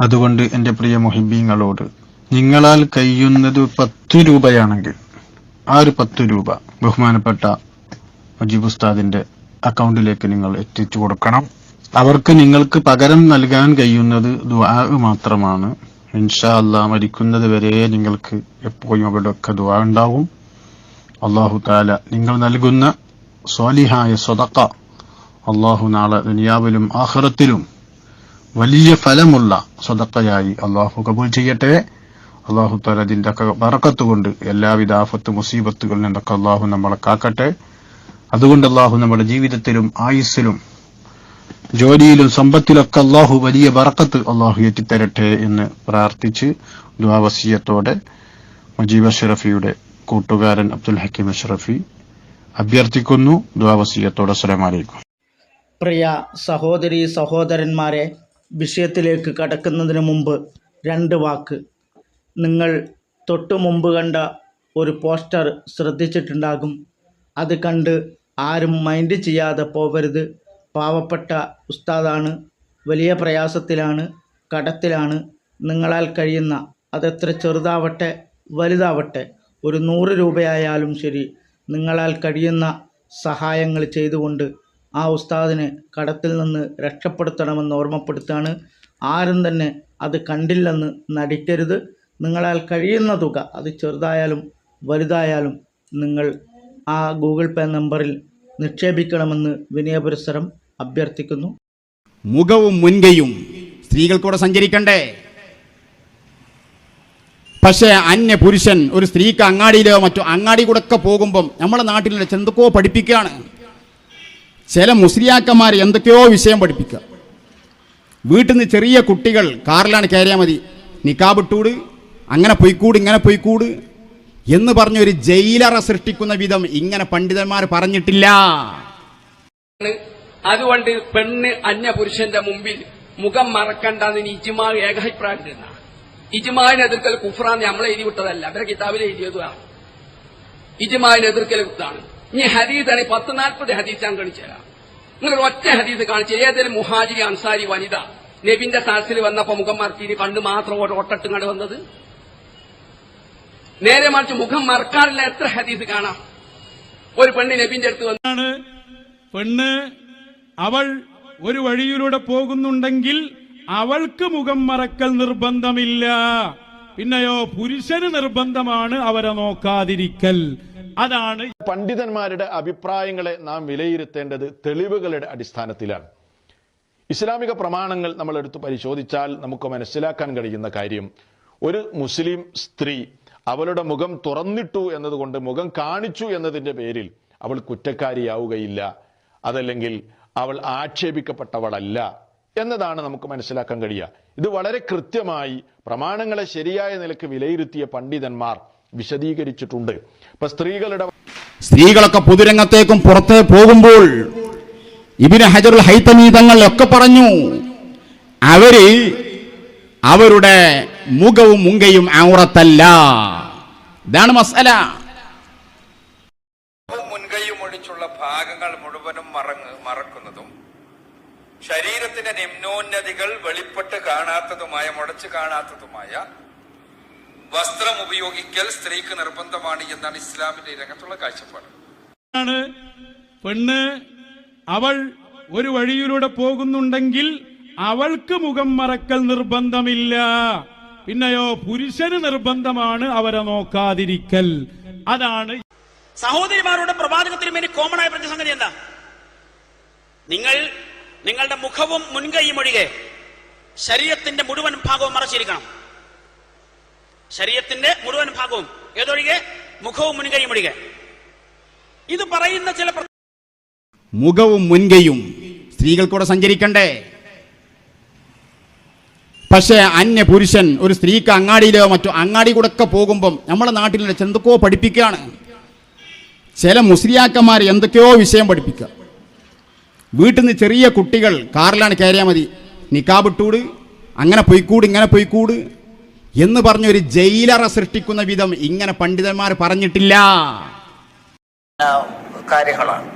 അതുകൊണ്ട് എന്റെ പ്രിയ മൊഹിബിങ്ങളോട് നിങ്ങളാൽ കഴിയുന്നത് പത്ത് രൂപയാണെങ്കിൽ ആ ഒരു പത്ത് രൂപ ബഹുമാനപ്പെട്ട മുജീബ് ഉസ്താദിന്റെ അക്കൗണ്ടിലേക്ക് നിങ്ങൾ എത്തിച്ചു കൊടുക്കണം. അവർക്ക് നിങ്ങൾക്ക് പകരം നൽകാൻ കഴിയുന്നത് ദുആ മാത്രമാണ്. ഇൻഷാ അല്ലാ മരിക്കുന്നത് വരെ നിങ്ങൾക്ക് എപ്പോഴും അവിടെയൊക്കെ ദുആ ഉണ്ടാവും. അള്ളാഹു താല നിങ്ങൾ നൽകുന്ന സ്വാലിഹായ സ്വതക്ക അള്ളാഹു നാളെ ദുനിയാവിലും ആഖിറത്തിലും വലിയ ഫലമുള്ള സ്വതക്കയായി അള്ളാഹു കബൂൽ ചെയ്യട്ടെ. അള്ളാഹു താല അതിന്റെ ഒക്കെ കൊണ്ട് എല്ലാവിധ ആഫത്ത് മുസീബത്തുകളിൽ നിന്നൊക്കെ അള്ളാഹു നമ്മളെ കാക്കട്ടെ. അതുകൊണ്ട് അള്ളാഹു നമ്മുടെ ജീവിതത്തിലും ആയുസ്സിലും ജോലിയിലും സമ്പത്തിലൊക്കെ അള്ളാഹു വലിയ വറക്കത്ത് അള്ളാഹു എത്തിത്തരട്ടെ എന്ന് പ്രാർത്ഥിച്ച് ദ്വാവസീയത്തോടെ മുജീബ് അഷ്റഫിയുടെ കൂട്ടുകാരൻ അബ്ദുൽ ഹക്കീം അഷ്റഫി അഭ്യർത്ഥിക്കുന്നു. ദ്വാവസീയത്തോടെ അസ്സലാമലൈക്കും പ്രിയ സഹോദരി സഹോദരന്മാരെ വിഷയത്തിലേക്ക് കടക്കുന്നതിന് മുമ്പ് രണ്ട് വാക്ക്. നിങ്ങൾ തൊട്ടു മുമ്പ് കണ്ട ഒരു പോസ്റ്റർ ശ്രദ്ധിച്ചിട്ടുണ്ടാകും. അത് കണ്ട് ആരും മൈൻഡ് ചെയ്യാതെ പോവരുത്. പാവപ്പെട്ട ഉസ്താദാണ്. വലിയ പ്രയാസത്തിലാണ്. കടത്തിലാണ്. നിങ്ങളാൽ കഴിയുന്ന അതെത്ര ചെറുതാവട്ടെ വലുതാവട്ടെ ഒരു നൂറ് രൂപയായാലും ശരി. നിങ്ങളാൽ കഴിയുന്ന സഹായങ്ങൾ ചെയ്തുകൊണ്ട് ആ ഉസ്താദിനെ കടത്തിൽ നിന്ന് രക്ഷപ്പെടുത്തണമെന്ന് ഓർമ്മപ്പെടുത്തുകയാണ്. ആരും തന്നെ അത് കണ്ടില്ലെന്ന് നടിക്കരുത്. നിങ്ങളാൽ കഴിയുന്ന തുക അത് ചെറുതായാലും വലുതായാലും നിങ്ങൾ ആ ഗൂഗിൾ പേ നമ്പറിൽ നിക്ഷേപിക്കണമെന്ന് വിനയപുരസരം അഭ്യർത്ഥിക്കുന്നു. മുഖവും മുൻകൈയും സ്ത്രീകൾക്കൂടെ സഞ്ചരിക്കണ്ടേ? പക്ഷേ അന്യ പുരുഷൻ ഒരു സ്ത്രീക്ക് അങ്ങാടിയിലോ മറ്റോ അങ്ങാടി കൂടെ ഒക്കെ പോകുമ്പം നമ്മുടെ നാട്ടിൽ ചെന്തുക്കോ പഠിപ്പിക്കുകയാണ്. ചില മുസ്ലിയാക്കന്മാർ എന്തൊക്കെയോ വിഷയം പഠിപ്പിക്കുക. വീട്ടിൽ നിന്ന് ചെറിയ കുട്ടികൾ കാറിലാണ് കയറിയാൽ മതി. നിക്കാബിട്ടൂട് അങ്ങനെ പൊയ്ക്കൂട് ഇങ്ങനെ പൊയ്ക്കൂട് എന്ന് പറഞ്ഞ ഒരു ജയിലറ സൃഷ്ടിക്കുന്ന വിധം ഇങ്ങനെ പണ്ഡിതന്മാർ പറഞ്ഞിട്ടില്ല. അതുകൊണ്ട് പെണ്ണ് അന്യപുരുഷന്റെ മുമ്പിൽ മുഖം മറക്കണ്ടെന്ന് ഇജ്മാ ഏകാഭിപ്രായം ഇജ്മാവിനെ എതിർക്കൽ കുഫ്രാന്ന് നമ്മളെ എഴുതി വിട്ടതല്ല അവരെ കിതാബിൽ എഴുതിയതാണ് ഇജ്മാവിനെ എതിർക്കൽ ഇതാണ്. ഇനി ഹദീസാണ് പത്ത് നാൽപ്പത് ഹദീസ് ഞാൻ കാണിച്ചു തരാം. നിങ്ങൾ ഒറ്റ ഹദീസ് കാണിച്ചു ഏതൊരു മുഹാജിരി അൻസാരി വനിത നബിന്റെ സാസിൽ വന്നപ്പോ മുഖം മറച്ചിട്ട് കണ്ട് മാത്രം ഒട്ടട്ടും ഒട്ടട്ടുങ്ങാട് വന്നത്? നേരെ മറിച്ച് മുഖം മറക്കാറില്ല എത്ര ഹദീസ് കാണാം? ഒരു പെണ്ണ് നബിന്റെ അടുത്ത് വന്നാണ് പെണ്ണ് അവൾ ഒരു വഴിയിലൂടെ പോകുന്നുണ്ടെങ്കിൽ അവൾക്ക് മുഖം മറക്കൽ നിർബന്ധമില്ല. പിന്നെയോ പുരുഷന് നിർബന്ധമാണ് അവരെ നോക്കാതിരിക്കൽ. അതാണ് പണ്ഡിതന്മാരുടെ അഭിപ്രായങ്ങളെ നാം വിലയിരുത്തേണ്ടത് തെളിവുകളുടെ അടിസ്ഥാനത്തിലാണ്. ഇസ്ലാമിക പ്രമാണങ്ങൾ നമ്മൾ എടുത്ത് പരിശോധിച്ചാൽ നമുക്ക് മനസ്സിലാക്കാൻ കഴിയുന്ന കാര്യം ഒരു മുസ്ലിം സ്ത്രീ അവളുടെ മുഖം തുറന്നിട്ടു എന്നതുകൊണ്ട് മുഖം കാണിച്ചു എന്നതിന്റെ പേരിൽ അവൾ കുറ്റക്കാരിയാവുകയില്ല. അതല്ലെങ്കിൽ അവൾ ആക്ഷേപിക്കപ്പെട്ടവളല്ല എന്നതാണ് നമുക്ക് മനസ്സിലാക്കാൻ കഴിയുക. ഇത് വളരെ കൃത്യമായി പ്രമാണങ്ങളെ ശരിയായ നിലയ്ക്ക് വിലയിരുത്തിയ പണ്ഡിതന്മാർ വിശദീകരിച്ചിട്ടുണ്ട്. ഇപ്പൊ സ്ത്രീകളുടെ സ്ത്രീകളൊക്കെ പൊതുരംഗത്തേക്കും പുറത്തേ പോകുമ്പോൾ ഇബിന് ഹജറുൽ ഹൈതമീതങ്ങൾ ഒക്കെ പറഞ്ഞു അവർ അവരുടെ മുഖവും മുങ്കയും ഔറത്തല്ല. ഇതാണ് മസല മുൻകൈയും ഒഴിച്ചുള്ള ഭാഗങ്ങൾ മുഴുവനും മറങ്ങ് മറക്കുന്നതും ശരീരത്തിന്റെ നിമ്നോന്നതികൾ വെളിപ്പെട്ട് കാണാത്തതുമായ മുടച്ചു കാണാത്തതുമായ വസ്ത്രം ഉപയോഗിക്കൽ സ്ത്രീക്ക് നിർബന്ധമാണ് എന്നാണ് ഇസ്ലാമിന്റെ രംഗത്തുള്ള കാഴ്ചപ്പാട്. ആണ് പെണ്ണ് അവൾ ഒരു വഴിയിലൂടെ പോകുന്നുണ്ടെങ്കിൽ അവൾക്ക് മുഖം മറക്കൽ നിർബന്ധമില്ല. പിന്നെയോ പുരുഷന് നിർബന്ധമാണ് അവരെ നോക്കാതിരിക്കൽ. അതാണ് സഹോദരിമാരുടെ പ്രവാചകത്തിനും എനിക്ക് കോമൺ ആയ പ്രതിസംഗതി എന്താ? നിങ്ങൾ നിങ്ങളുടെ മുഖവും മുൻകൈയും ഒഴികെ ശരീരത്തിന്റെ മുഴുവൻ ഭാഗവും മറച്ചിരിക്കണം. ശരീരത്തിന്റെ മുഴുവൻ ഭാഗവും ഏതൊഴികെ? മുഖവും മുൻകൈയും ഒഴികെ. ഇത് പറയുന്ന ചില മുഖവും മുൻകൈയും സ്ത്രീകൾക്കൂടെ സഞ്ചരിക്കണ്ടേ? പക്ഷേ അന്യ പുരുഷൻ ഒരു സ്ത്രീക്ക് അങ്ങാടിയിലോ മറ്റോ അങ്ങാടി കൂടെ ഒക്കെ പോകുമ്പം നമ്മളെ നാട്ടിൽ വെച്ച് എന്തൊക്കെയോ പഠിപ്പിക്കുകയാണ്. ചില മുസ്ലിയാക്കന്മാർ എന്തൊക്കെയോ വിഷയം പഠിപ്പിക്കുക. വീട്ടിൽ നിന്ന് ചെറിയ കുട്ടികൾ കാറിലാണ് കയറിയാൽ മതി. നിക്കാബിട്ടൂട് അങ്ങനെ പൊയ്ക്കൂട് ഇങ്ങനെ പൊയ്ക്കൂട് എന്ന് പറഞ്ഞൊരു ജയിലറ സൃഷ്ടിക്കുന്ന വിധം ഇങ്ങനെ പണ്ഡിതന്മാർ പറഞ്ഞിട്ടില്ല. കാര്യങ്ങളാണ്.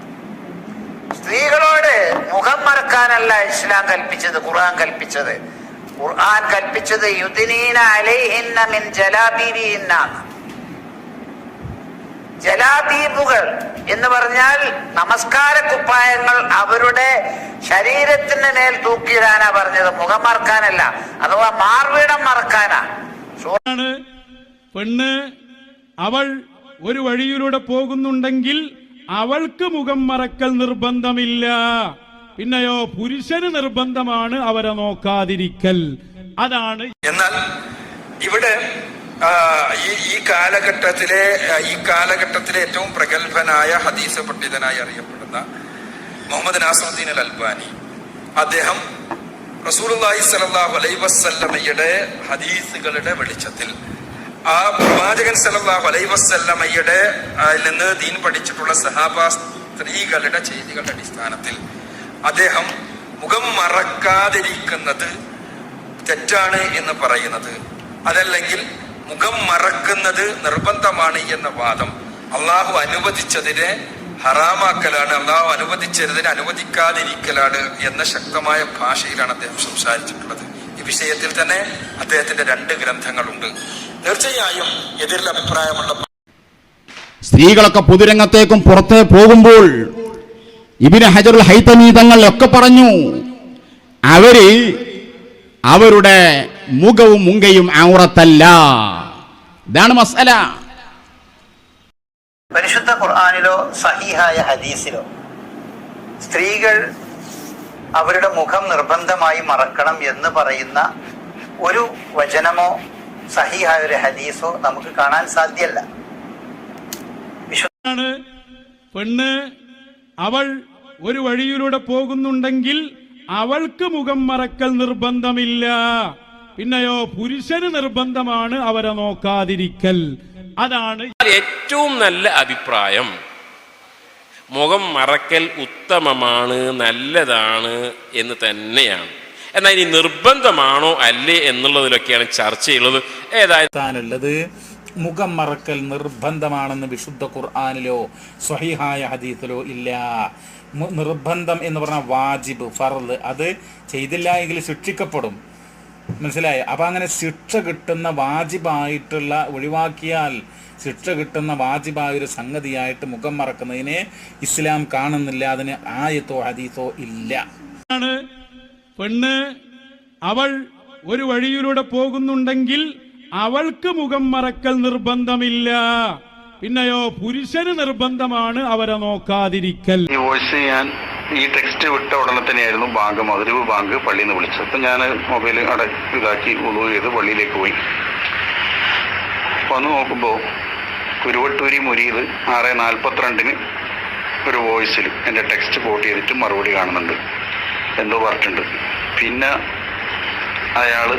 സ്ത്രീകളോട് മുഖം മറക്കാനല്ല ഇസ്ലാം കൽപ്പിച്ചത് ഖുർആൻ കൽപ്പിച്ചത്. ഖുർആൻ കൽപ്പിച്ചത് യുദിനീന അലൈഹിന്ന മിൻ ജലാബീബിഹിന്ന ജലാബീബുകൾ എന്ന് പറഞ്ഞാൽ നമസ്കാര കുപ്പായങ്ങൾ അവരുടെ ശരീരത്തിന് മേൽ തൂക്കിയിടാനാ പറഞ്ഞത്. മുഖം മറക്കാനല്ല. അഥവാ മാർവീടം മറക്കാനാ. പെണ്ണ് അവൾ ഒരു വഴിയിലൂടെ പോകുന്നുണ്ടെങ്കിൽ അവൾക്ക് മുഖം മറക്കൽ നിർബന്ധമില്ല. പിന്നെയോ പുരുഷന് നിർബന്ധമാണ് അവരെ നോക്കാതിരിക്കൽ. അതാണ് എന്നാൽ ഇവിടെ ഈ ഈ കാലഘട്ടത്തിലെ ഈ കാലഘട്ടത്തിലെ ഏറ്റവും പ്രഗത്ഭനായ ഹദീസ് പണ്ഡിതനായി അറിയപ്പെടുന്ന മുഹമ്മദ് നാസറുദ്ദീൻ അൽ അൽബാനി. അദ്ദേഹം റസൂലുള്ളാഹി സ്വല്ലല്ലാഹു അലൈഹി വസല്ലമയുടെ ഹദീസുകളുടെ വെളിച്ചത്തിൽ ആ പ്രവാചകൻ സലാഹു അലൈ വസല്ലമയുടെ നിന്ന് ദീൻ പഠിച്ചിട്ടുള്ള സഹാബ സ്ത്രീകളുടെ ചെയ്തികളുടെ അടിസ്ഥാനത്തിൽ അദ്ദേഹം മുഖം മറക്കാതിരിക്കുന്നത് തെറ്റാണ് എന്ന് പറയുന്നത്. അതല്ലെങ്കിൽ മുഖം മറക്കുന്നത് നിർബന്ധമാണ് എന്ന വാദം അള്ളാഹു അനുവദിച്ചതിനെ ഹറാമാക്കലാണ് അള്ളാഹു അനുവദിച്ചതിനെ അനുവദിക്കാതിരിക്കലാണ് എന്ന ശക്തമായ ഭാഷയിലാണ് അദ്ദേഹം സംസാരിച്ചിട്ടുള്ളത്. ഈ വിഷയത്തിൽ തന്നെ അദ്ദേഹത്തിന്റെ രണ്ട് ഗ്രന്ഥങ്ങളുണ്ട്. തീർച്ചയായും എതിരിൽ അഭിപ്രായമുള്ള സ്ത്രീകളൊക്കെ പൊതുരംഗത്തേക്കും പുറത്തേ പോകുമ്പോൾ ഇബിന് ഹജറുൽ ഹൈത്തമീ തങ്ങൾ ഒക്കെ പറഞ്ഞു അവർ അവരുടെ മുഖവും മുങ്കയും ഔറത്തല്ല ഇതാണ് മസല. പരിശുദ്ധ ഖുർആാനിലോ സഹിഹായ ഹദീസിലോ സ്ത്രീകൾ അവരുടെ മുഖം നിർബന്ധമായി മറക്കണം എന്ന് പറയുന്ന ഒരു വചനമോ സഹിഹായ ഒരു ഹദീസോ നമുക്ക് കാണാൻ സാധ്യല്ല. പെണ്ണ് അവൾ ഒരു വഴിയിലൂടെ പോകുന്നുണ്ടെങ്കിൽ അവൾക്ക് മുഖം മറക്കൽ നിർബന്ധമില്ല. പിന്നെയോ പുരുഷന് നിർബന്ധമാണ് അവരെ നോക്കാതിരിക്കൽ. അതാണ് ഏറ്റവും നല്ല അഭിപ്രായം. മുഖം മറക്കൽ ഉത്തമമാണ് നല്ലതാണ് എന്ന് തന്നെയാണ്. എന്നാൽ ഇനി നിർബന്ധമാണോ അല്ലേ എന്നുള്ളതിലൊക്കെയാണ് ചർച്ചയുള്ളത്. ഏതായാലും മുഖം മറക്കൽ നിർബന്ധമാണെന്ന് വിശുദ്ധ ഖുർആാനിലോ സ്വഹിഹായ ഹദീസിലോ ഇല്ല. നിർബന്ധം എന്ന് പറഞ്ഞാൽ വാജിബ് ഫർദ് അത് ചെയ്തില്ല എങ്കിൽ ശിക്ഷിക്കപ്പെടും. മനസ്സിലായി? അപ്പം അങ്ങനെ ശിക്ഷ കിട്ടുന്ന വാജിബായിട്ടുള്ള ഒഴിവാക്കിയാൽ ശിക്ഷ കിട്ടുന്ന വാജിബായ ഒരു സംഗതിയായിട്ട് മുഖം മറക്കുന്നതിനെ ഇസ്ലാം കാണുന്നില്ല. അതിന് ആയത്തോ ഹദീസോ ഇല്ല. പെണ്ണ് അവൾ ഒരു വഴിയിലൂടെ പോകുന്നുണ്ടെങ്കിൽ അവൾക്ക് മുഖം മറക്കൽ നിർബന്ധമില്ല. പിന്നെയോ പുരുഷന് നിർബന്ധമാണ് അവരെ നോക്കാതിരിക്കൽ. ഞാൻ ഈ ടെക്സ്റ്റ് വിട്ട ഉടനെ തന്നെയായിരുന്നു ബാങ്ക് മധുരവ് ബാങ്ക് പള്ളിയിൽ നിന്ന് വിളിച്ചത്. അപ്പം ഞാൻ മൊബൈൽ അട ഇതാക്കി ഉളു ചെയ്ത് പള്ളിയിലേക്ക് പോയി. വന്ന് നോക്കുമ്പോൾ കുരുവട്ടൂരി മുരിയിൽ ആറ് നാൽപ്പത്തിരണ്ടിന് ഒരു വോയിസിൽ എന്റെ ടെക്സ്റ്റ് കോട്ട് ചെയ്തിട്ട് മറുപടി കാണുന്നുണ്ട്. എന്തോ പറഞ്ഞിട്ടുണ്ട്. പിന്നെ അയാൾ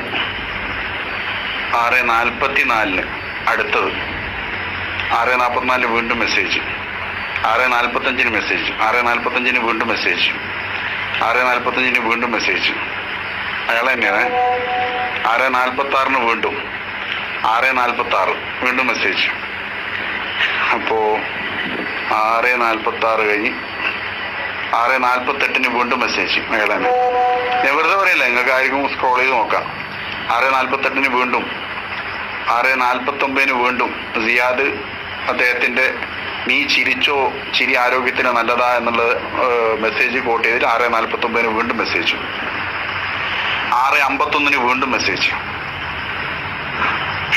ആറ് നാൽപ്പത്തി നാലിന് അടുത്തത് ആറ് നാൽപ്പത്തിനാലിന് വീണ്ടും മെസ്സേജ് ആറ് നാൽപ്പത്തഞ്ചിന് മെസ്സേജ് ആറ് നാൽപ്പത്തഞ്ചിന് വീണ്ടും മെസ്സേജ് ആറ് നാൽപ്പത്തഞ്ചിന് വീണ്ടും മെസ്സേജ് അയാൾ തന്നെയാണ്. ആറ് നാൽപ്പത്തി ആറിന് വീണ്ടും. ആറ് നാൽപ്പത്തി ആറ് വീണ്ടും മെസ്സേജ് അപ്പോ ആറ് നാൽപ്പത്തി ആറ് കഴിഞ്ഞ് ആറ് നാൽപ്പത്തെട്ടിന് വീണ്ടും മെസ്സേജ് അയാൾ തന്നെ. ഞാൻ വെറുതെ പറയില്ല നിങ്ങൾക്ക് ആർക്കും സ്ക്രോൾ ചെയ്ത് നോക്കാം. ആറ് നാൽപ്പത്തെട്ടിന് വീണ്ടും. ആറ് നാൽപ്പത്തൊമ്പതിന് വീണ്ടും. സിയാദ് അദ്ദേഹത്തിന്റെ നീ ചിരിച്ചോ ചിരി ആരോഗ്യത്തിന് നല്ലതാ എന്നുള്ള മെസ്സേജ് കോട്ട് ചെയ്തിട്ട് ആറ് നാൽപ്പത്തൊമ്പതിന് വീണ്ടും മെസ്സേജ് ആറ് അമ്പത്തൊന്നിന് വീണ്ടും മെസ്സേജ്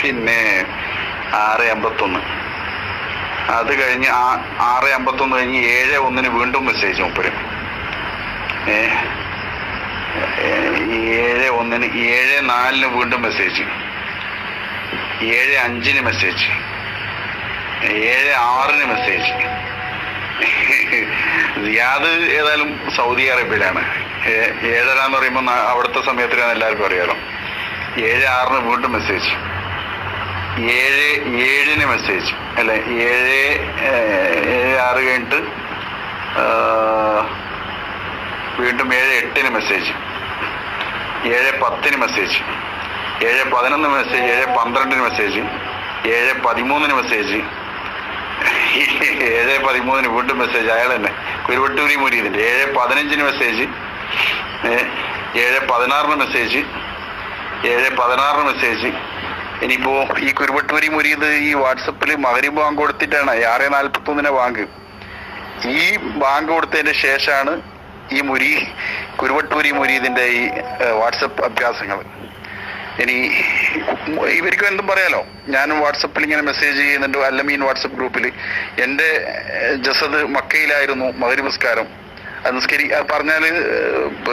പിന്നെ ആറ് അമ്പത്തൊന്ന്. അത് കഴിഞ്ഞ് ആ- ആറ് അമ്പത്തൊന്ന് കഴിഞ്ഞ് ഏഴ് ഒന്നിന് വീണ്ടും മെസ്സേജ് മുപ്പര്. ഏഴ് ഒന്നിന് ഏഴ് നാലിന് വീണ്ടും മെസ്സേജ് ഏഴ് അഞ്ചിന് മെസ്സേജ് ഏഴ് ആറിന് മെസ്സേജ് റിയാദ് ഏതായാലും സൗദി അറേബ്യയിലാണ്. ഏഴര എന്ന് പറയുമ്പോൾ അവിടുത്തെ സമയത്തിലാണ് എല്ലാവർക്കും അറിയാലോ. ഏഴ് ആറിന് വീണ്ടും മെസ്സേജ് ഏഴ് ഏഴിന് മെസ്സേജ് അല്ലെ? ഏഴ് ഏഴ് ആറ് കഴിഞ്ഞിട്ട് വീണ്ടും ഏഴ് എട്ടിന് മെസ്സേജ് ഏഴ് പത്തിന് മെസ്സേജ് ഏഴ് പതിനൊന്ന് മെസ്സേജ് ഏഴ് പന്ത്രണ്ടിന് മെസ്സേജ് ഏഴ് പതിമൂന്നിന് മെസ്സേജ് ഏഴ് പതിമൂന്നിന് വീണ്ടും മെസ്സേജ് അയാൾ തന്നെ. കുരുവട്ടൂരി മുരീതിന്റെ ഏഴ് പതിനഞ്ചിന് മെസ്സേജ് ഏഴ് പതിനാറിന് മെസ്സേജ് ഏഴ് പതിനാറിന് മെസ്സേജ് ഇനിയിപ്പോ ഈ കുരുവട്ടൂരി മുരീത് ഈ വാട്സപ്പിൽ മകരി ബാങ്ക് കൊടുത്തിട്ടാണ്. ആറ് നാൽപ്പത്തി ഒന്നിനെ ബാങ്ക്. ഈ ബാങ്ക് കൊടുത്തതിന്റെ ശേഷമാണ് ഈ മുരി കുരുവട്ടൂരി മുരീതിന്റെ ഈ വാട്സപ്പ് അഭ്യാസങ്ങൾ. ഇനി ഇവർക്ക് എന്തും പറയാലോ. ഞാൻ വാട്സപ്പിൽ ഇങ്ങനെ മെസ്സേജ് ചെയ്യുന്നുണ്ട്. അല്ലമീൻ വാട്സപ്പ് ഗ്രൂപ്പിൽ. എന്റെ ജസദ് മക്കയിലായിരുന്നു മകരി നിസ്കാരം അത് നിസ്കരി അത് പറഞ്ഞാൽ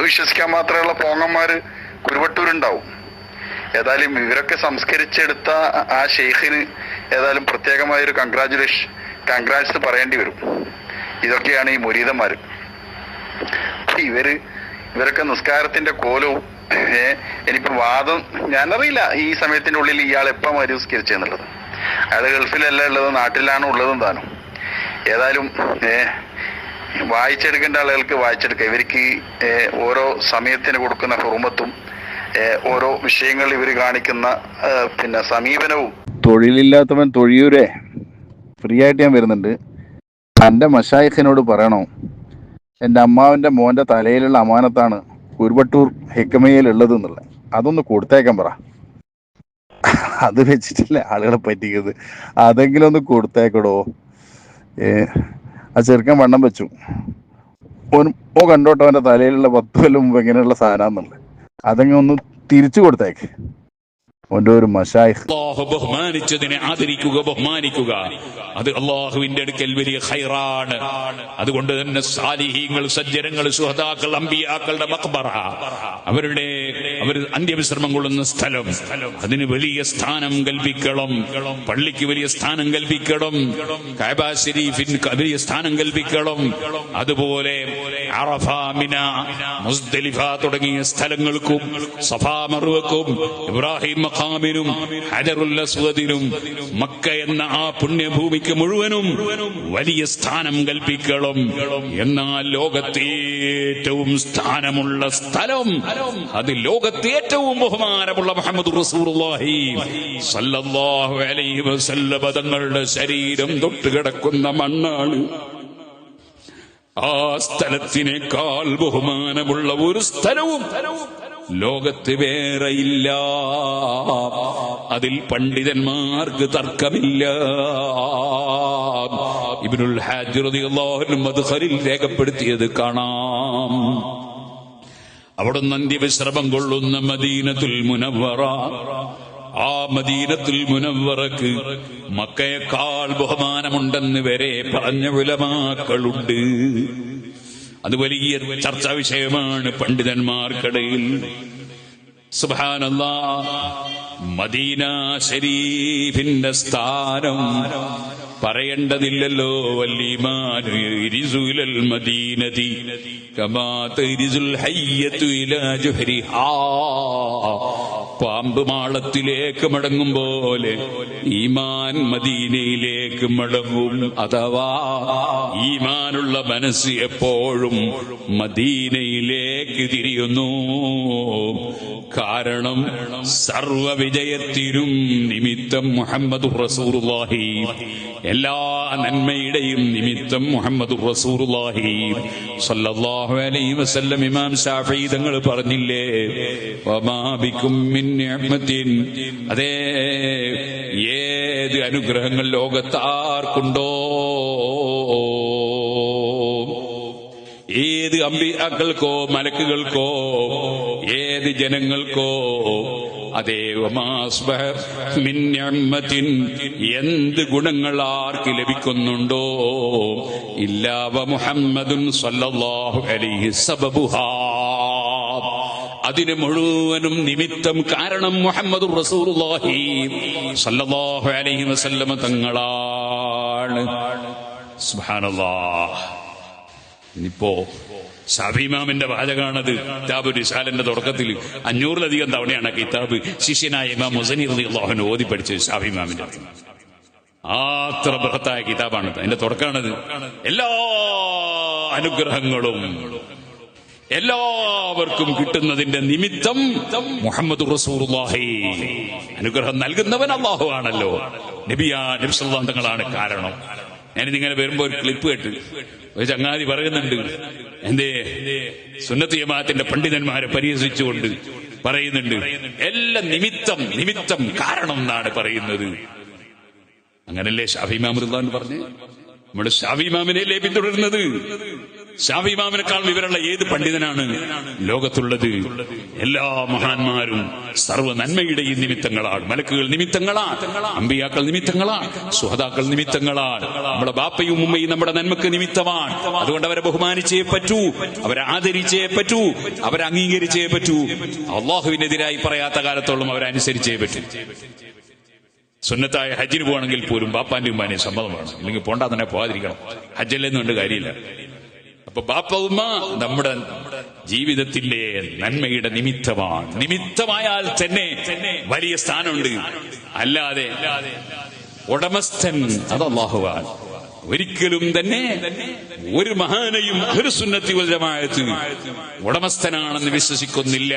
വിശ്വസിക്കാൻ മാത്രമുള്ള പോങ്ങന്മാര് കുരുവട്ടൂരുണ്ടാവും. ഏതായാലും ഇവരൊക്കെ സംസ്കരിച്ചെടുത്ത ആ ഷെയ്ഖിന് ഏതായാലും പ്രത്യേകമായൊരു കൺഗ്രാചുലേഷൻ കൺഗ്രാറ്റ്സ് പറയേണ്ടി വരും. ഇതൊക്കെയാണ് ഈ മുരീതന്മാർ. ഇവർ ഇവരൊക്കെ നിസ്കാരത്തിന്റെ കോലവും ഇനിയിപ്പോ വാദം ഞാനറിയില്ല. ഈ സമയത്തിന്റെ ഉള്ളിൽ ഇയാൾ എപ്പോ മരുസ്കരിച്ചെന്നുള്ളത് അയാൾ ഗൾഫിലല്ല ഉള്ളത് നാട്ടിലാണ് ഉള്ളതും താനും. ഏതായാലും വായിച്ചെടുക്കേണ്ട ആളുകൾക്ക് വായിച്ചെടുക്കുക ഇവർക്ക് ഓരോ സമയത്തിന് കൊടുക്കുന്ന ഹുറുമത്തും ഓരോ വിഷയങ്ങൾ ഇവർ കാണിക്കുന്ന പിന്നെ സമീപനവും. തൊഴിലില്ലാത്തവൻ തൊഴിയൂരെ. ഫ്രീ ആയിട്ട് ഞാൻ വരുന്നുണ്ട്. എന്റെ മഷായിഖിനോട് പറയണോ? എന്റെ അമ്മാവിന്റെ മോന്റെ തലയിലുള്ള അമാനത്താണ്. കുരുവട്ടൂർ ഹെക്കമയിൽ ഉള്ളത് എന്നുള്ളത് അതൊന്ന് കൊടുത്തേക്കാൻ പറ. അത് വെച്ചിട്ടില്ല ആളുകളെ പറ്റിക്കുന്നത്. അതെങ്കിലും ഒന്ന് കൊടുത്തേക്കടോ. ആ ചെറുക്കൻ വണ്ണം വെച്ചു. ഓ കണ്ടോട്ടോ അവന്റെ തലയിലുള്ള പത്ത് കൊല്ലം മുമ്പ് എങ്ങനെയുള്ള സാധനമാണെന്നുള്ളത് അതെങ്ങനെ ഒന്ന് തിരിച്ചു കൊടുത്തേക്ക്. ഓന്റെ ഒരു മഷായിഖ്. അള്ളാഹു ബഹുമാനിച്ചതിനെ ആദരിക്കുക ബഹുമാനിക്കുക. അത് അള്ളാഹുവിന്റെ അടുക്കൽ വലിയ ഹൈറാണ് അതുകൊണ്ട് തന്നെ സാലിഹീങ്ങൾ സജ്ജനങ്ങൾ സുഹതാക്കൾ അമ്പിയാക്കളുടെ മക്ബറ അവരുടെ അവർ അന്ത്യവിശ്രമം കൊള്ളുന്ന സ്ഥലം. അതിന് വലിയ സ്ഥാനം കൽപ്പിക്കണം. പള്ളിക്ക് വലിയ സ്ഥാനം കൽപ്പിക്കണം. കാബ ഷരീഫിന് വലിയ സ്ഥാനം കൽപ്പിക്കണം. അതുപോലെ അറഫ മിന മുസ്ദലിഫ തുടങ്ങിയ സ്ഥലങ്ങൾക്കും സഫാ മറുവക്കും ഇബ്രാഹിം മഖാമിനും ഹജറുൽ അസ്വദിനും മക്ക എന്ന ആ പുണ്യഭൂമിക്ക് മുഴുവനും വലിയ സ്ഥാനം കൽപ്പിക്കണം. എന്നാൽ ലോകത്തെ ഏറ്റവും സ്ഥാനമുള്ള സ്ഥലം അത് ലോകത്തെ ഏറ്റവും ബഹുമാനമുള്ള മുഹമ്മദ് തങ്ങളുടെ ശരീരം തൊട്ട് കിടക്കുന്ന മണ്ണാണ്. ആ സ്ഥലത്തിനേക്കാൾ ബഹുമാനമുള്ള ഒരു സ്ഥലവും ലോകത്ത് വേറെയില്ല. അതിൽ പണ്ഡിതന്മാർക്ക് തർക്കമില്ല. ഇബ്നുൽ ഹാജ് റളിയല്ലാഹു അൻഹു മദ്ഖലിൽ രേഖപ്പെടുത്തിയത് കാണാം. അവിടുന്ന് അന്ത്യവിശ്രമം കൊള്ളുന്ന മദീനത്തുൽ മുനവറ ആ മദീനത്തുൽ മുനവറക്ക് മക്കയെക്കാൾ ബഹുമാനമുണ്ടെന്ന് വരെ പറഞ്ഞ ഉലമാക്കളുണ്ട്. അത് വലിയ ചർച്ചാ വിഷയമാണ് പണ്ഡിതന്മാർക്കിടയിൽ. സുബാനല്ലാ മദീന ശരീഫിന്റെ സ്ഥാനം പറയേണ്ടതില്ലല്ലോ വല്ലിമാനു ഇരിസുലൽ മദീനതി. കമാ ഹയ്യത്തു ഇലാ പാമ്പ് മാളത്തിലേക്ക് മടങ്ങും പോലെ ഈമാൻ മദീനയിലേക്ക് മടങ്ങും അഥവാ ഈമാനുള്ള മനസ്സ് എപ്പോഴും മദീനയിലേക്ക് തിരിയുന്നു. കാരണം സർവവിജയത്തിനും നിമിത്തം മുഹമ്മദ് റസൂറുല്ലാഹി എല്ലാ നന്മയുടെയും നിമിത്തം മുഹമ്മദ് റസൂറുല്ലാഹി സല്ലല്ലാഹു അലൈഹി വസല്ലം ഇമാം ഷാഫി തങ്ങൾ പറഞ്ഞില്ലേ മിൻ അതേ ഏത് അനുഗ്രഹങ്ങൾ ലോകത്താർക്കുണ്ടോ? ഏത് അമ്പിയാക്കൾക്കോ മലക്കുകൾക്കോ ഏത് ജനങ്ങൾക്കോ അതേ വമാ മിൻ നിഅമത്തിൻ എന്ത് ഗുണങ്ങൾ ആർക്ക് ലഭിക്കുന്നുണ്ടോ? ഇല്ലാവ മുഹമ്മദും സല്ലല്ലാഹു അലൈഹി സബബുഹാ. അതിന് മുഴുവനും നിമിത്തം കാരണം മുഹമ്മദ് റസൂലുള്ളാഹി സല്ലല്ലാഹു അലൈഹി വസല്ലമ തങ്ങളാണ്. സുബ്ഹാനല്ലാഹ്. ഇനിയിപ്പോ വാചകാണത്. കിതാബ് റിസാലിന്റെ തുടക്കത്തിൽ അഞ്ഞൂറിലധികം തവണയാണ് കിതാബ് ശിഷ്യനായ ഇമാം മുസനി റളിയല്ലാഹു ഓതി പഠിച്ചത് ഷാഫിമാമിന്റെ ആത്ര ബൃഹത്തായ കിതാബാണ് അതിന്റെ തുടക്കമാണത്. എല്ലാ അനുഗ്രഹങ്ങളും എല്ലാവർക്കും കിട്ടുന്നതിന്റെ നിമിത്തം മുഹമ്മദ് അനുഗ്രഹം നൽകുന്നവൻ അള്ളാഹു ആണല്ലോ. നബിയാ നബിസല്ലാന്തങ്ങളാണ് കാരണം. ഞാൻ ഇങ്ങനെ വരുമ്പോ ഒരു ക്ലിപ്പ് കേട്ട് ഒരു ചങ്ങാതി പറയുന്നുണ്ട്. എന്തേ? സുന്നത്ത് ജമാഅത്തിന്റെ പണ്ഡിതന്മാരെ പരിഹസിച്ചുകൊണ്ട് പറയുന്നുണ്ട്. എല്ലാ നിമിത്തം നിമിത്തം കാരണം എന്നാണ് പറയുന്നത്. അങ്ങനല്ലേ ഷാഫി പറഞ്ഞ്? നമ്മുടെ ഷാഫി മാമിനെയല്ലേ പിന്തുടരുന്നത്? ഷാഫി മാമിനേക്കാൾ വിവരമുള്ള ഏത് പണ്ഡിതനാണ് ലോകത്തുള്ളത്? എല്ലാ മഹാന്മാരും സർവ നന്മയുടെയും നിമിത്തങ്ങളാണ്. മലക്കുകൾ നിമിത്തങ്ങളാണ്. അമ്പിയാക്കൾ നിമിത്തങ്ങളാണ്. സുഹതാക്കൾ നിമിത്തങ്ങളാണ്. നമ്മുടെ ബാപ്പയും ഉമ്മയും നമ്മുടെ നന്മക്ക് നിമിത്തമാണ്. അതുകൊണ്ട് അവരെ ബഹുമാനിച്ചേ പറ്റൂ. അവരെ ആദരിച്ചേ പറ്റൂ. അവരെ അംഗീകരിച്ചേ പറ്റൂ. അള്ളാഹുവിനെതിരായി പറയാത്ത കാലത്തോളം അവരെ പറ്റൂ. സുന്നത്തായ ഹജ്ജിന് പോകണമെങ്കിൽ പോലും ബാപ്പാന്റെ ഉമ്മാനെ സമ്മതമാണ് ഇല്ലെങ്കിൽ പോണ്ടാ തന്നെ പോകാതിരിക്കണം ഹജ്ജല്ലെന്നുകൊണ്ട് കാര്യമില്ല. അപ്പൊ ബാപ്പ ഉമ്മ നമ്മുടെ ജീവിതത്തിന്റെ നന്മയുടെ നിമിത്തമാണ്. നിമിത്തമായാൽ തന്നെ വലിയ സ്ഥാനമുണ്ട്. അല്ലാതെ ഉടമസ്ഥൻ അത് ഒരിക്കലും തന്നെ ഒരു മഹാനെയും അഹ്ലുസുന്നത്തി ജമാഅത്ത് ഉടമസ്ഥനാണെന്ന് വിശ്വസിക്കുന്നില്ല.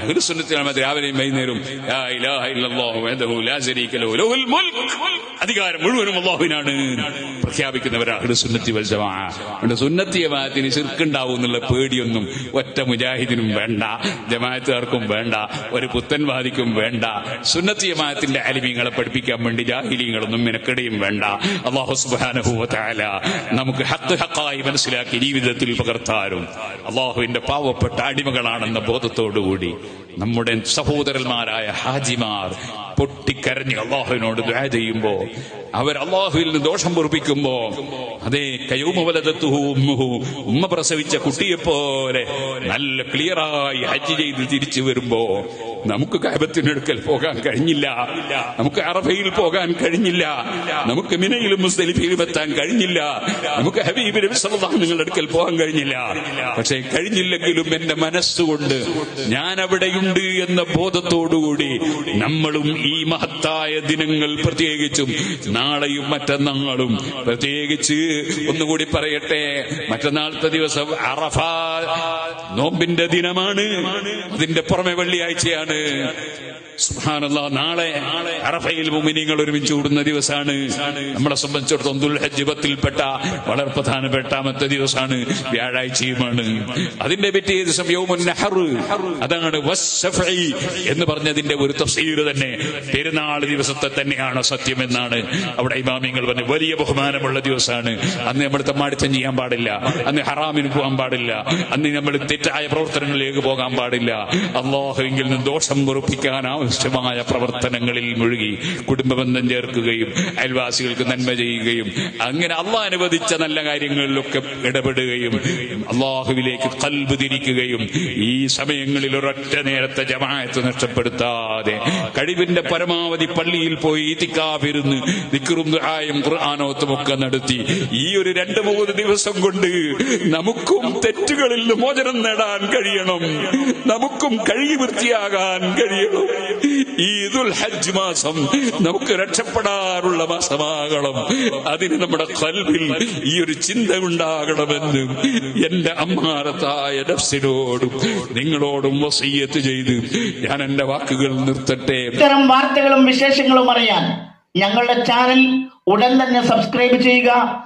അഹ്ലുസുന്നത്തി ജമാഅത്ത് രാവിലെയും വൈകുന്നേരം അധികാരം മുഴുവനും അള്ളാഹുവിനാണ് പ്രഖ്യാപിക്കുന്നവരാണ് അഹ്ലുസുന്നത്തി വൽ ജമാഅ. അതുകൊണ്ട് സുന്നത്തി ജമാഅത്തിന് ചെറുക്കുണ്ടാവും എന്നുള്ള പേടിയൊന്നും ഒറ്റ മുജാഹിദിനും വേണ്ട ജമാഅത്തുകാർക്കും വേണ്ട ഒരു പുത്തൻവാദിക്കും വേണ്ട. സുന്നത്തി ജമാഅത്തിന്റെ അലിമീങ്ങളെ പഠിപ്പിക്കാൻ വേണ്ടി ജാഹിലീങ്ങളൊന്നും മിനക്കെടുകയും വേണ്ട. അള്ളാഹു സുബ്ഹാനഹു തആല നമുക്ക് ഹത്ത് ഹക്കായി മനസ്സിലാക്കി ജീവിതത്തിൽ പകർത്താനും. അള്ളാഹുവിന്റെ പാവപ്പെട്ട അടിമകളാണെന്ന ബോധത്തോടുകൂടി നമ്മുടെ സഹോദരന്മാരായ ഹാജിമാർ പൊട്ടിക്കരഞ്ഞ് അള്ളാഹുവിനോട് ദ്വാ ചെയ്യുമ്പോ അവർ അള്ളാഹുവിൽ നിന്ന് ദോഷം പൊറുപ്പിക്കുമ്പോ അതേ കയൂമവലതത്തുഹു ഉമ്മുഹു ഉമ്മ പ്രസവിച്ച കുട്ടിയെപ്പോലെ നല്ല ക്ലിയറായി ഹജ്ജ് ചെയ്ത് തിരിച്ചു വരുമ്പോ നമുക്ക് കാബത്തിനടുക്കൽ പോകാൻ കഴിഞ്ഞില്ല. നമുക്ക് അറഫയിൽ പോകാൻ കഴിഞ്ഞില്ല. നമുക്ക് മിനയിലും മുസ്തലിഫയിലും എത്താൻ കഴിഞ്ഞില്ല. നമുക്ക് ഹബീബ് നബി സല്ലല്ലാഹു നിങ്ങളുടെ അടുക്കൽ പോകാൻ കഴിഞ്ഞില്ല. പക്ഷേ കഴിഞ്ഞില്ലെങ്കിലും എന്റെ മനസ്സുകൊണ്ട് ഞാൻ അവിടെയുണ്ട് എന്ന ബോധത്തോടുകൂടി നമ്മളും ഈ മഹത്തായ ദിനങ്ങൾ പ്രത്യേകിച്ചും നാളെയും മറ്റന്നാളും പ്രത്യേകിച്ച് ഒന്നുകൂടി പറയട്ടെ മറ്റന്നാളത്തെ ദിവസം അറഫ നോമ്പിന്റെ ദിനമാണ്. അതിന്റെ പുറമെ വെള്ളിയാഴ്ചയാണ് സുബ്ഹാനല്ലാ നാളെ അറഫയിൽ മുമിനിങ്ങൾ ഒരുമിച്ച് കൂടുന്ന ദിവസമാണ് നമ്മളെ സംബന്ധിച്ചിടത്തോളം ദുൽഹജ്ജ് പത്തിൽപ്പെട്ട വളരെ പ്രധാനപ്പെട്ട ദിവസമാണ് വ്യാഴാഴ്ചയുമാണ്. അതിന്റെ പിറ്റേ ദിവസം അതാണ് എന്ന് പറഞ്ഞതിന്റെ ഒരു തഫ്സീർ തന്നെ. പെരുന്നാൾ ദിവസത്തെ തന്നെയാണ് സത്യം എന്നാണ്. അവിടെ ഇമാമിങ്ങൾ പറഞ്ഞു വലിയ ബഹുമാനമുള്ള ദിവസമാണ് അന്ന് നമ്മൾ തമ്മാടിത്തം ചെയ്യാൻ പാടില്ല. അന്ന് ഹറാമിന് പോകാൻ പാടില്ല. അന്ന് നമ്മൾ തെറ്റായ പ്രവർത്തനങ്ങളിലേക്ക് പോകാൻ പാടില്ല. അള്ളാഹുവിൽ നിന്ന് ദോഷം പൊറുപ്പിക്കാൻ ആവശ്യമായ പ്രവർത്തനങ്ങളിൽ മുഴുകി കുടുംബബന്ധം ചേർക്കുകയും അയൽവാസികൾക്ക് നന്മ ചെയ്യുകയും അങ്ങനെ അള്ളാഹ് അനുവദിച്ച നല്ല കാര്യങ്ങളിലൊക്കെ ഇടപെടുകയും അള്ളാഹുവിലേക്ക് കൽബ് തിരിക്കുകയും ഈ സമയങ്ങളിൽ ഒരൊറ്റ നേരത്തെ ജമാഅത്ത് നഷ്ടപ്പെടുത്താതെ കഴിവിന്റെ പരമാവധി പള്ളിയിൽ പോയി തിക്കാവിരുന്ന് ദിക്റും ദുഹായും ഖുർആാനോത്തും ഒക്കെ നടത്തി ഈ ഒരു രണ്ട് മൂന്ന് ദിവസം കൊണ്ട് നമുക്കും തെറ്റുകളിൽ മോചനം നേടാൻ കഴിയണം. നമുക്കും കഴുകി വൃത്തിയാകാൻ കഴിയണം ഈ ദുൽ ഹജ്ജ് മാസം നമുക്ക് രക്ഷപ്പെടാറുള്ള മാസമാകണം. അതിന് നമ്മുടെ കൽവിൽ ഈ ഒരു ചിന്ത ഉണ്ടാകണമെന്ന് എന്റെ അമ്മാരത്തായ നഫ്സിനോടും നിങ്ങളോടും വസീയത്ത് ചെയ്ത് ഞാൻ എന്റെ വാക്കുകൾ നിർത്തട്ടെ. ഇത്തരം വാർത്തകളും വിശേഷങ്ങളും അറിയാൻ ഞങ്ങളുടെ ചാനൽ ഉടൻ തന്നെ സബ്സ്ക്രൈബ് ചെയ്യുക.